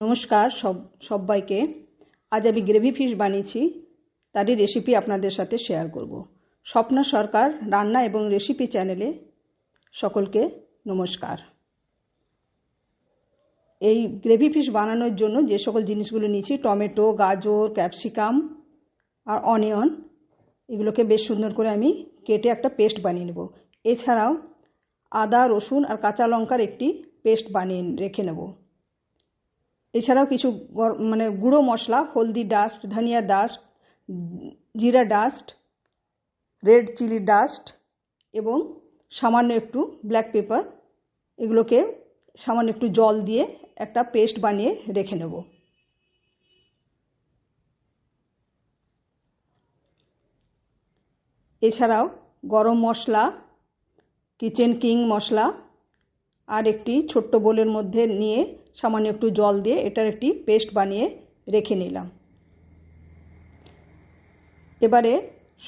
নমস্কার সব, সবাইকে। আজ আমি গ্রেভি ফিশ বানিয়েছি, তারই রেসিপি আপনাদের সাথে শেয়ার করব। স্বপ্না সরকার রান্না এবং রেসিপি চ্যানেলে সকলকে নমস্কার। এই গ্রেভি ফিশ বানানোর জন্য যে সকল জিনিসগুলো নিয়েছি, টমেটো, গাজর, ক্যাপসিকাম আর অনিয়ন, এগুলোকে বেশ সুন্দর করে আমি কেটে একটা পেস্ট বানিয়ে নেব। এছাড়াও আদা, রসুন আর কাঁচা লঙ্কার একটি পেস্ট বানিয়ে রেখে নেব। এছাড়াও কিছু মানে গুঁড়ো মশলা, হলদি ডাস্ট ধনিয়া ডাস্ট জিরা ডাস্ট রেড চিলি ডাস্ট এবং সামান্য একটু ব্ল্যাক পেপার এগুলোকে সামান্য একটু জল দিয়ে একটা পেস্ট বানিয়ে রেখে নেব। এছাড়াও গরম মশলা কিচেন কিং মশলা আর একটি ছোট্ট বোলের মধ্যে নিয়ে সামান্য একটু জল দিয়ে এটার একটি পেস্ট বানিয়ে রেখে নিলাম। এবারে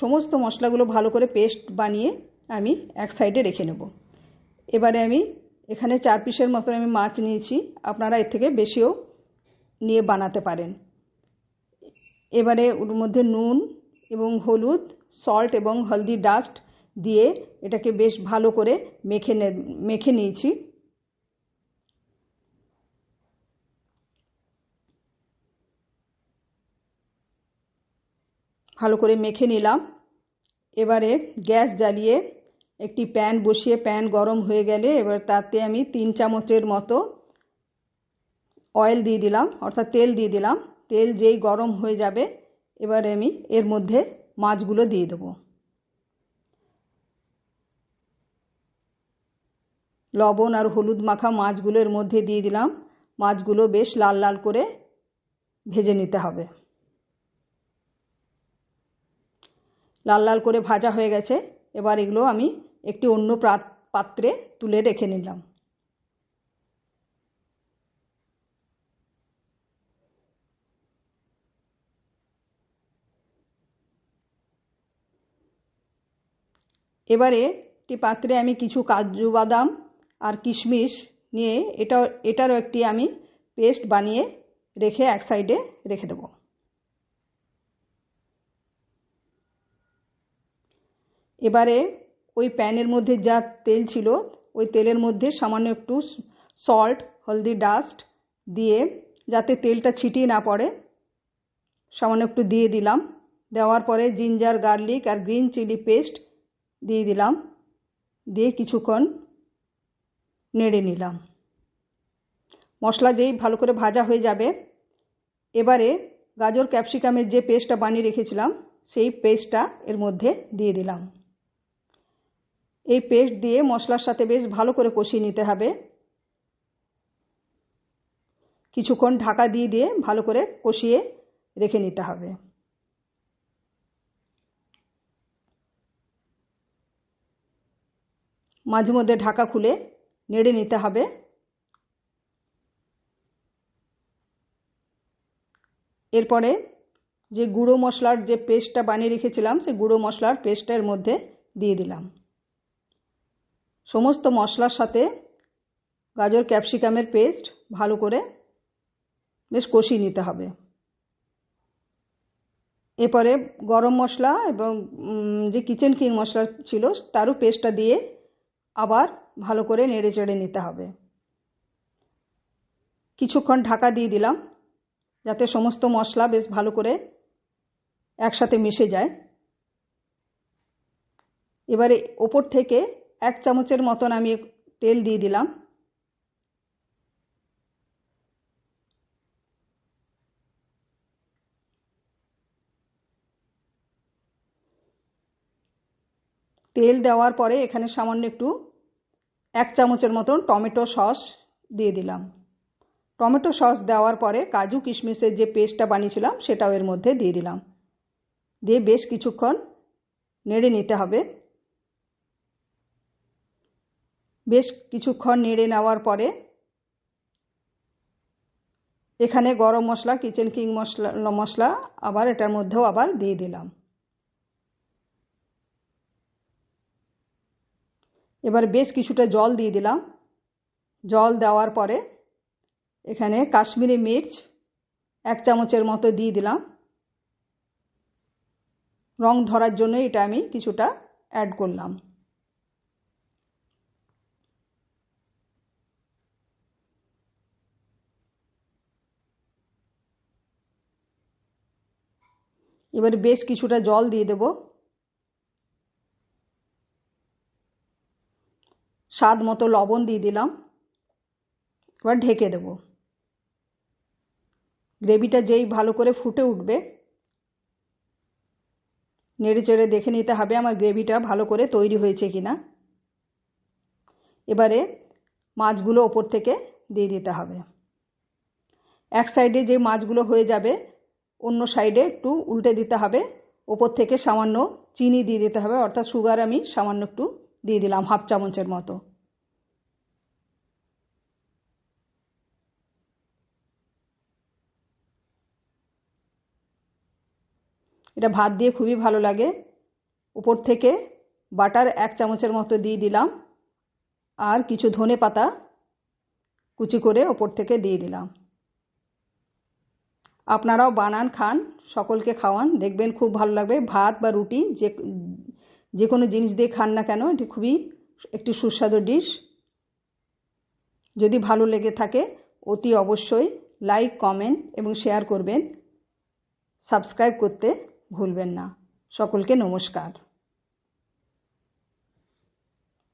সমস্ত মশলাগুলো ভালো করে পেস্ট বানিয়ে আমি এক সাইডে রেখে নেব। এবারে আমি এখানে চার পিসের মতন আমি মাছ নিয়েছি, আপনারা এর থেকে বেশিও নিয়ে বানাতে পারেন। এবারে ওর মধ্যে নুন এবং হলুদ সল্ট এবং হলদি ডাস্ট দিয়ে এটাকে বেশ ভালো করে মেখে মেখে নিয়েছি। ভালো করে মেখে নিলাম। এবারে গ্যাস জ্বালিয়ে একটি প্যান বসিয়ে, প্যান গরম হয়ে গেলে এবার তাতে আমি তিন চামচের মতো অয়েল দিয়ে দিলাম, অর্থাৎ তেল দিয়ে দিলাম। তেল যেই গরম হয়ে যাবে, এবারে আমি এর মধ্যে মাছগুলো দিয়ে দেবো। লবণ আর হলুদ মাখা মাছগুলো এর মধ্যে দিয়ে দিলাম। মাছগুলো বেশ লাল লাল করে ভেজে নিতে হবে। লাল লাল করে ভাজা হয়ে গেছে। এবার এগুলো আমি একটি অন্য পাত্রে তুলে রেখে নিলাম। এবারে একটি পাত্রে আমি কিছু কাজু বাদাম আর কিশমিশ নিয়ে এটা এটারও একটি আমি পেস্ট বানিয়ে রেখে এক সাইডে রেখে দেবো। এবারে ওই প্যানের মধ্যে যা তেল ছিল, ওই তেলের মধ্যে সামান্য একটু সল্ট হলদি ডাস্ট দিয়ে যাতে তেলটা ছিটিয়ে না পড়ে, সামান্য একটু দিয়ে দিলাম। দেওয়ার পরে জিঞ্জার গার্লিক আর গ্রিন চিলি পেস্ট দিয়ে দিলাম। দিয়ে কিছুক্ষণ নেড়ে নিলাম। মশলা যেই ভালো করে ভাজা হয়ে যাবে, এবারে গাজর ক্যাপসিকামের যে পেস্টটা বানিয়ে রেখেছিলাম, সেই পেস্টটা এর মধ্যে দিয়ে দিলাম। এই পেস্ট দিয়ে মশলার সাথে বেশ ভালো করে কষিয়ে নিতে হবে। কিছুক্ষণ ঢাকা দিয়ে দিয়ে ভালো করে কষিয়ে রেখে নিতে হবে। মাঝে মধ্যে ঢাকা খুলে নেড়ে নিতে হবে। এরপরে যে গুঁড়ো মশলার যে পেস্টটা বানিয়ে রেখেছিলাম, সেই গুঁড়ো মশলার পেস্টের মধ্যে দিয়ে দিলাম। সমস্ত মশলার সাথে গাজর ক্যাপসিকামের পেস্ট ভালো করে বেশ কষিয়ে নিতে হবে। এরপরে গরম মশলা এবং যে কিচেন কিং মশলা ছিল তারও পেস্টটা দিয়ে আবার ভালো করে নেড়ে চেড়ে নিতে হবে। কিছুক্ষণ ঢাকা দিয়ে দিলাম যাতে সমস্ত মশলা বেশ ভালো করে একসাথে মিশে যায়। এবারে ওপর থেকে এক চামচের মতন আমি তেল দিয়ে দিলাম। তেল দেওয়ার পরে এখানে সামান্য একটু এক চামচের মতন টমেটো সস দিয়ে দিলাম। টমেটো সস দেওয়ার পরে কাজু কিশমিশের যে পেস্টটা বানিয়েছিলাম সেটাও এর মধ্যে দিয়ে দিলাম। দিয়ে বেশ কিছুক্ষণ নেড়ে নিতে হবে। বেশ কিছুক্ষণ নেড়ে নেওয়ার পরে এখানে গরম মশলা কিচেন কিং মশলা মশলা আবার এটার মধ্যেও আবার দিয়ে দিলাম। এবার বেশ কিছুটা জল দিয়ে দিলাম। জল দেওয়ার পরে এখানে কাশ্মীরি মির্চ এক চামচের মতো দিয়ে দিলাম। রং ধরার জন্য এটা আমি কিছুটা অ্যাড করলাম। এবার বেশ কিছুটা জল দিয়ে দেব। স্বাদ মতো লবণ দিয়ে দিলাম। এবার ঢেকে দেব। গ্রেভিটা যেই ভালো করে ফুটে উঠবে, নেড়ে চেড়ে দেখে নিতে হবে আমার গ্রেভিটা ভালো করে তৈরি হয়েছে কিনা। এবারে মাছগুলো ওপর থেকে দিয়ে দিতে হবে। এক সাইডে যে মাছগুলো হয়ে যাবে অন্য সাইডে একটু উল্টে দিতে হবে। ওপর থেকে সামান্য চিনি দিয়ে দিতে হবে, অর্থাৎ সুগার আমি সামান্য একটু দিয়ে দিলাম, হাফ চামচের মতো। এটা ভাত দিয়ে খুবই ভালো লাগে। উপর থেকে বাটার এক চামচের মতো দিয়ে দিলাম, আর কিছু ধনে পাতা কুচি করে ওপর থেকে দিয়ে দিলাম। আপনারাও বানান, খান, সকলকে খাওয়ান, দেখবেন খুব ভালো লাগবে। ভাত বা রুটি, যে যে কোনো জিনিস দিয়ে খান না কেন, এটি খুবই একটি সুস্বাদু ডিশ। যদি ভালো লেগে থাকে, অতি অবশ্যই লাইক, কমেন্ট এবং শেয়ার করবেন। সাবস্ক্রাইব করতে ভুলবেন না। সকলকে নমস্কার।